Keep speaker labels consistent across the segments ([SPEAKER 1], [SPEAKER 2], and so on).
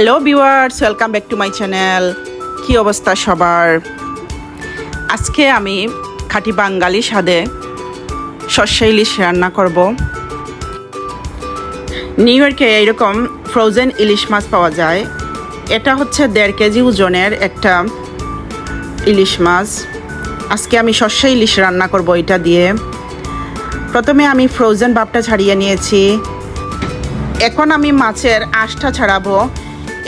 [SPEAKER 1] Hello viewers, welcome back to my channel. কি অবস্থা সবার? আজকে আমি খাঁটি বাঙালি স্বাদে শস্য ইলিশ রান্না করব। নিউ ইয়র্কে এইরকম ফ্রোজেন ইলিশ মাছ পাওয়া যায়। এটা হচ্ছে দেড় কেজি ওজনের একটা ইলিশ মাছ। আজকে আমি শস্য ইলিশ রান্না করব এটা দিয়ে। প্রথমে আমি ফ্রোজেন ভাবটা ছাড়িয়ে নিয়েছি। এখন আমি মাছের আঁশটা ছাড়াবো।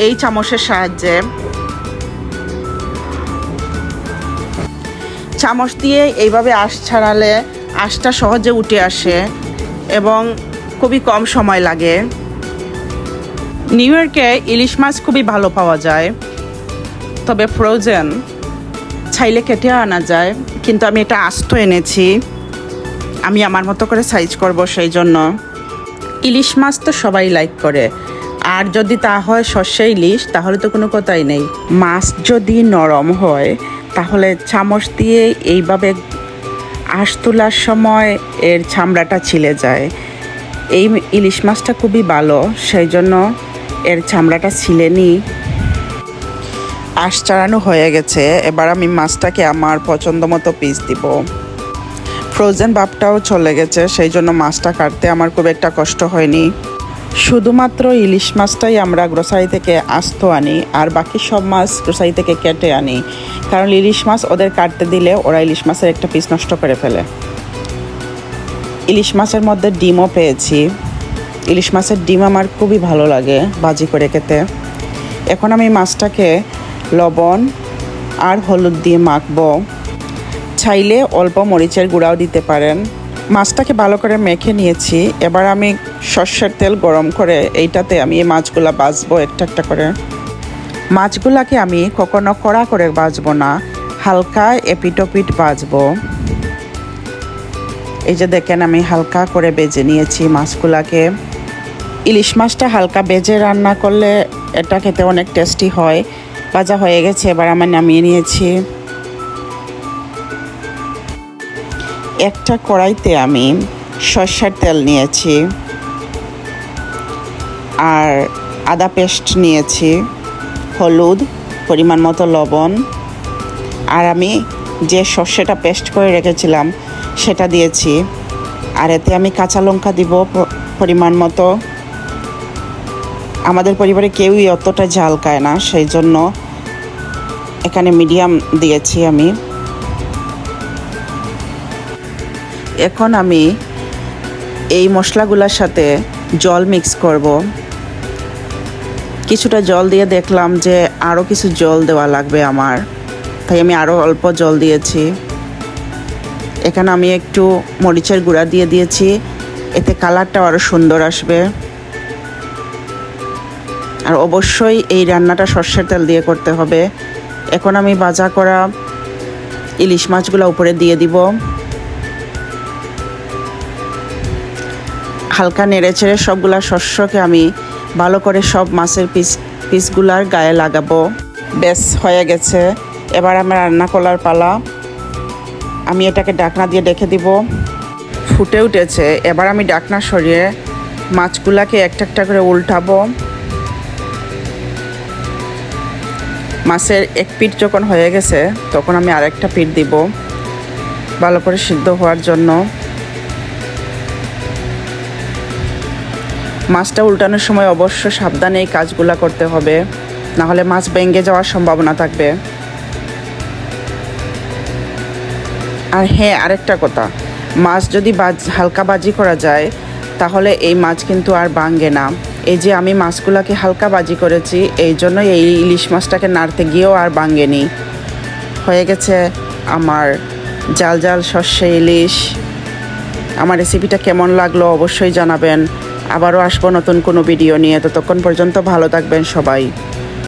[SPEAKER 1] এই চামচের সাহায্যে। চামচ দিয়ে এইভাবে আঁশ ছাড়ালে আঁশটা সহজে উঠে আসে এবং খুবই কম সময় লাগে। নিউ ইয়র্কে ইলিশ মাছ খুবই ভালো পাওয়া যায়, তবে ফ্রোজেন ছাইলে কেটে আনা যায়, কিন্তু আমি এটা আস্ত এনেছি। আমি আমার মতো করে সাইজ করব সেই জন্য। ইলিশ মাছ তো সবাই লাইক করে। আর যদি তা হয় সর্ষে ইলিশ, তাহলে তো কোনো কথাই নেই। মাছ যদি নরম হয়, তাহলে চামচ দিয়ে এইভাবে আঁশ তোলার সময় এর চামড়াটা ছিলে যায়। এই ইলিশ মাছটা খুবই ভালো, সেই জন্য এর চামড়াটা ছিলে নিই আঁশ চাড়ানো হয়ে গেছে, এবার আমি মাছটাকে আমার পছন্দ মতো পিস দিব। ফ্রোজেন ভাবটাও চলে গেছে, সেই জন্য মাছটা কাটতে আমার খুব একটা কষ্ট হয়নি। শুধুমাত্র ইলিশ মাছটাই আমরা গ্রোসারি থেকে আস্ত আনি, আর বাকি সব মাছ গ্রোসারি থেকে কেটে আনি। কারণ ইলিশ মাছ ওদের কাটতে দিলে ওরা ইলিশ মাছের একটা পিস নষ্ট করে ফেলে। ইলিশ মাছের মধ্যে ডিমও পেয়েছি। ইলিশ মাছের ডিম আমার খুবই ভালো লাগে ভাজি করে খেতে। এখন আমি মাছটাকে লবণ আর হলুদ দিয়ে মাখবো। চাইলে অল্প মরিচের গুঁড়াও দিতে পারেন। মাছটাকে ভালো করে মেখে নিয়েছি। এবার আমি সর্ষের তেল গরম করে এইটাতে আমি এই মাছগুলা একটা একটা করে। মাছগুলাকে আমি কখনো কড়া করে বাজবো না, হালকা এপিটোপিট বাজবো। এই যে দেখেন আমি হালকা করে বেজে নিয়েছি মাছগুলাকে। ইলিশ মাছটা হালকা বেজে রান্না করলে এটা খেতে অনেক টেস্টি হয়। ভাজা হয়ে গেছে, এবার আমি নামিয়ে নিয়েছি। একটা কড়াইতে আমি সর্ষের তেল নিয়েছি আর আদা পেস্ট নিয়েছি, হলুদ, পরিমাণ মতো লবণ, আর আমি যে সর্ষেটা পেস্ট করে রেখেছিলাম সেটা দিয়েছি। আর এতে আমি কাঁচা লঙ্কা দিব পরিমাণ মতো। আমাদের পরিবারে কেউই অতটা ঝাল খায় না, সেই জন্য এখানে মিডিয়াম দিয়েছি আমি। এখন আমি এই মশলাগুলোর সাথে জল মিক্স করব। কিছুটা জল দিয়ে দেখলাম যে আরও কিছু জল দেওয়া লাগবে আমার। তাই আমি আরও অল্প জল দিয়েছি। এখানে আমি একটু মরিচের গুঁড়া দিয়ে দিয়েছি। এতে কালারটাও আরও সুন্দর আসবে। আর অবশ্যই এই রান্নাটা সর্ষের তেল দিয়ে করতে হবে। এখন আমি বাজা করা ইলিশ মাছগুলো উপরে দিয়ে দিব। হালকা নেড়ে ছেড়ে সবগুলা শস্যকে আমি ভালো করে সব মাছের পিস পিসগুলার গায়ে লাগাবো। বেশ হয়ে গেছে। এবার আমার রান্না করার পালা। আমি এটাকে ডাকনা দিয়ে ডেকে দিব। ফুটে উঠেছে। এবার আমি ডাকনা সরিয়ে মাছগুলাকে একটা একটা করে উল্টাবো। মাছের এক পিঠ যখন হয়ে গেছে, তখন আমি আরেকটা পিঠ দিব। ভালো করে সিদ্ধ হওয়ার জন্য। মাছটা উল্টানোর সময় অবশ্য সাবধানে এই কাজগুলো করতে হবে। নাহলে মাছ ভেঙে যাওয়ার সম্ভাবনা থাকবে। আর হ্যাঁ আরেকটা কথা। মাছ যদি বাজ, হালকা বাজি করা যায়, তাহলে এই মাছ কিন্তু আর ভাঙ্গে না। এই যে আমি মাছগুলোকে হালকা বাজি করেছি, এই জন্য এই ইলিশ মাছটাকে নাড়তে গিয়েও আর ভাঙ্গেনি হয়ে গেছে আমার জাল জাল সর্ষে ইলিশ। আমার রেসিপিটা কেমন লাগল অবশ্যই জানাবেন। আবারও আসব নতুন কোনো ভিডিও নিয়ে। ততক্ষণ পর্যন্ত ভালো থাকবেন সবাই।